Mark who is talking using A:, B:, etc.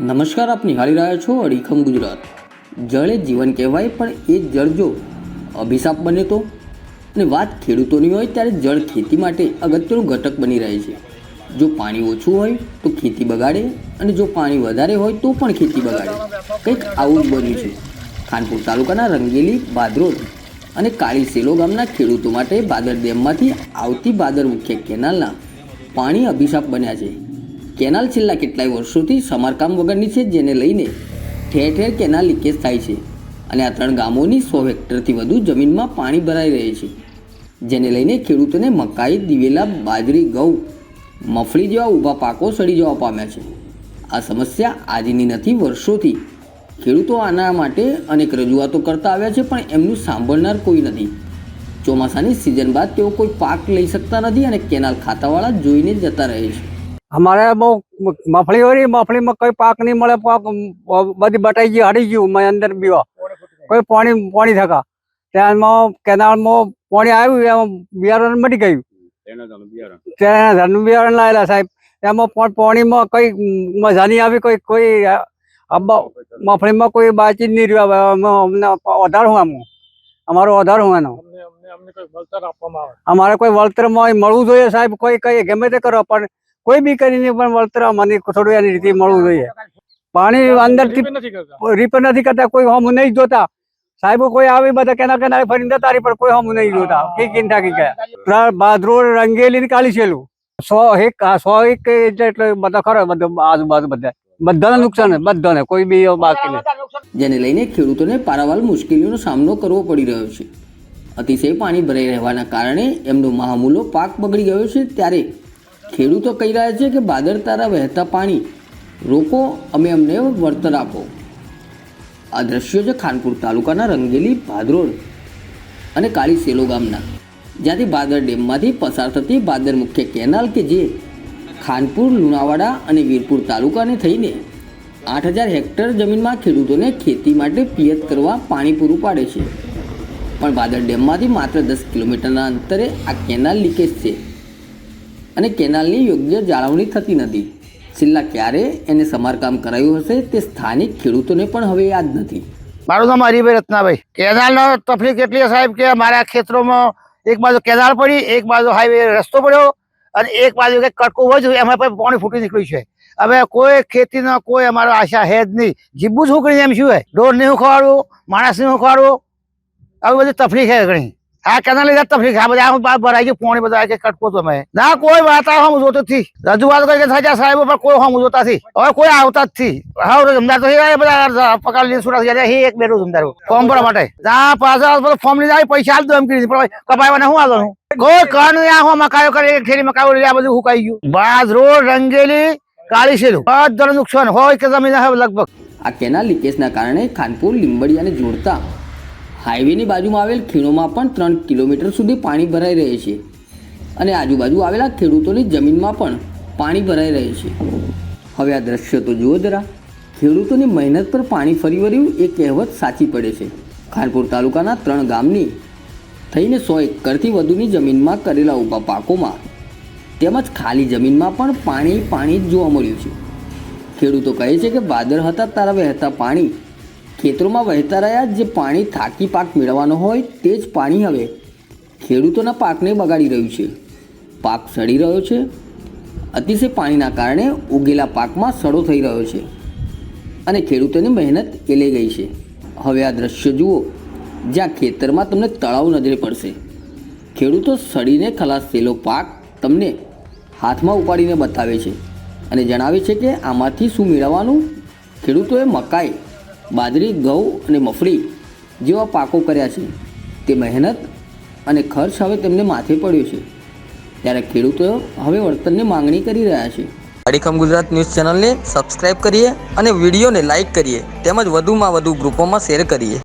A: નમસ્કાર, આપ નિહાળી રહ્યા છો અડીખમ ગુજરાત. જળ એ જીવન કહેવાય, પણ એ જળ જો અભિશાપ બને તો? અને વાત ખેડૂતોની હોય, ત્યારે જળ ખેતી માટે અગત્યનું ઘટક બની રહે છે. જો પાણી ઓછું હોય, તો ખેતી બગાડે, અને જો પાણી વધારે હોય, તો પણ ખેતી બગાડે. કંઈક આવું જ બન્યું છે. ખાનપુર તાલુકાના રંગેલી બાદરોડ અને કાળી સેલો ગામના ખેડૂતો માટે બાદર ડેમમાંથી આવતી બાદર મુખ્ય કેનાલના પાણી અભિશાપ બન્યા છે. કેનાલ છેલ્લા કેટલાય વર્ષોથી સમારકામ વગરની છે જેને લઈને ઠેર ઠેર કેનાલ લીકેજ થાય છે. અને આ ત્રણ ગામોની સો હેક્ટરથી વધુ જમીનમાં પાણી ભરાઈ રહે છે. જેને લઈને ખેડૂતોને મકાઈ, દિવેલા, બાજરી, ઘઉં, મફળી જેવા ઊભા પાકો સડી જવા પામ્યા છે. આ સમસ્યા આજની નથી, વર્ષોથી ખેડૂતો આના માટે અનેક રજૂઆતો કરતા આવ્યા છે, પણ એમનું સાંભળનાર કોઈ નથી. ચોમાસાની સિઝન બાદ તેઓ કોઈ પાક લઈ શકતા નથી અને કેનાલ ખાતાવાળા જોઈને જતા રહે છે.
B: અમારે બહુ મફળી હોય મફળીમાં કોઈ પાક નહીં મળે પાક બધી બટાઈ ગઈ હડી ગયું મેં અંદર બીવા. કોઈ પાણી પાણી થકા. ત્યાંમાં કેનાળમાં પાણી આવ્યું એમાં બિયારણ મટી ગયું. તેના ધરનું બિયારણ. લાવેલા સાહેબ. એમાં પણ પાણીમાં કઈ મજા નહીં આવી કોઈ કોઈ મફળીમાં કોઈ બાતચીત નહીં રહ્યું. અમને વધાર હું આમ અમારો વધાર હું એનો અમારે કોઈ વળતરમાં મળવું જોઈએ સાહેબ. કોઈ કઈ ગમે તે કરો પણ કોઈ બી કરીને પણ વળતર મને થોડું એની રીતે મળવું જોઈએ. પાણી અંદરથી રિપેર નથી કરતા. કોઈ હોમ નહીં જોતા. સાહેબો કોઈ આવી બધા કેના કેના ફરીને જતા રહી પણ કોઈ હોમ નહીં જોતા. કી કિંતા કી ગયા. બાદરોડ રંગેલી ને કાલી છેલું. સો એક સો એક એટલે બધા ખરો બધું આજુબાજુ બધા. બધાને નુકસાન બધાને કોઈ બી બાકી નહીં.
A: જેને લઈને ખેડૂતોને પારાવાર મુશ્કેલીઓનો સામનો કરવો પડી રહ્યો છે. અતિશય પાણી ભરાઈ રહેવાના કારણે એમનો મહામૂલો પાક બગડી ગયો છે ત્યારે ખેડૂતો કહી રહ્યા છે કે બાદર તારા વહેતા પાણી રોકો, અમે અમને વળતર આપો. આ દ્રશ્યો છે ખાનપુર તાલુકાના રંગેલી ભાદરોડ અને કાળી સેલો ગામના. જ્યાંથી ભાદર ડેમમાંથી પસાર થતી બાદર મુખ્ય કેનાલ કે જે ખાનપુર, લુણાવાડા અને વીરપુર તાલુકાને થઈને આઠ હજાર હેક્ટર જમીનમાં ખેડૂતોને ખેતી માટે પિયત કરવા પાણી પૂરું પાડે છે. પણ બાદર ડેમમાંથી માત્ર દસ કિલોમીટરના અંતરે આ કેનાલ લીકેજ છે. અને કેનાલની યોગ્ય જાળવણી થતી નથી. છેલ્લા ક્યારે એને સમારકામ કરાયું હશે તે સ્થાનિક ખેડૂતોને પણ હવે યાદ નથી.
C: મારું નામ હરિભાઈ રત્નાભાઈ. કેનાલનો તકલીફ એટલી સાહેબ કે અમારા ખેતરોમાં એક બાજુ કેનાલ પડી, એક બાજુ હાઈવે રસ્તો પડ્યો અને એક બાજુ કંઈક કટકો હોય છે એમાં પણ પાણી ફૂટી નીકળ્યું છે. હવે કોઈ ખેતીનો કોઈ અમારો આશા હે જ નહીં. જીવવું છોકરી એમ શું હોય? ઢોર નહીં ખવાડવું માણસ નહીં ખવાડવું આવી બધી તકલીફ છે ઘણી. આ કેના લીધા તકલીફ આ બધા આ ભરાઈ ગયું, પાણી બધા કે કટકો તો અમે. ના, કોઈ વાત આવે હું જોતો થી રજૂઆત કરી થઈ સાહેબ પણ કોઈ હું જોતા થી હવે કોઈ આવતા જ થી હવે જમદાર તો બધા પગાર લીધે સુરત ગયા હે, એક બેઠું જમદાર ફોર્મ ભરવા માટે. ના પાછા બધું ફોર્મ લીધા પૈસા આલ દો એમ કરી પણ હું શું હું કોઈ કણ આ હું મકાયો કરે, એક ઠેરી મકાયો લઈ આ બધું હુકાઈ ગયું. બાદ રોડ, રંગેલી, કાળી શેલું. બધાને નુકસાન હોય કે જમીન લગભગ.
A: આ કેનાલ લીકેજના કારણે ખાનપુર લીંબડિયાને જોડતા હાઈવેની બાજુમાં આવેલ ખીણોમાં પણ ત્રણ કિલોમીટર સુધી પાણી ભરાઈ રહે છે. અને આજુબાજુ આવેલા ખેડૂતોની જમીનમાં પણ પાણી ભરાઈ રહે છે. હવે આ દ્રશ્ય તો જુઓ જરા. ખેડૂતોની મહેનત પર પાણી ફરી વળ્યું એ કહેવત સાચી પડે છે. ખાનપુર તાલુકાના ત્રણ ગામની થઈને સો એકરથી વધુની જમીનમાં કરેલા ઊભા પાકોમાં તેમજ ખાલી જમીનમાં પણ પાણી પાણી જ જોવા મળ્યું છે. ખેડૂતો કહે છે કે વાદળ હતા તારા વહેતા પાણી. ખેતરોમાં વહેતા રહ્યા જે પાણી થાકી પાક મેળવવાનો હોય તે જ પાણી હવે ખેડૂતોના પાકને બગાડી રહ્યું છે. પાક સડી રહ્યો છે. અતિશય પાણીના કારણે ઉગેલા પાકમાં સડો થઈ રહ્યો છે અને ખેડૂતોની મહેનત એલે ગઈ છે. હવે આ દ્રશ્ય જુઓ, જ્યાં ખેતરમાં તમને તળાવ નજરે પડશે. ખેડૂતો સડીને ખલાસ થયેલો પાક તમને હાથમાં ઉપાડીને બતાવે છે અને જણાવે છે કે આમાંથી શું મેળવવાનું? ખેડૂતોએ મકાઈ બાજરી, ઘઉં અને મફળી જેવા પાકો કર્યા છે. તે મહેનત અને ખર્ચ હવે તેમને માથે પડ્યો છે. ત્યારે ખેડૂતો હવે વળતરની માંગણી કરી રહ્યા છે.
D: અડીખમ ગુજરાત ન્યૂઝ ચેનલને સબસ્ક્રાઇબ કરીએ અને વિડીયોને લાઇક કરીએ. તેમજ વધુમાં વધુ ગ્રુપોમાં શેર કરીએ.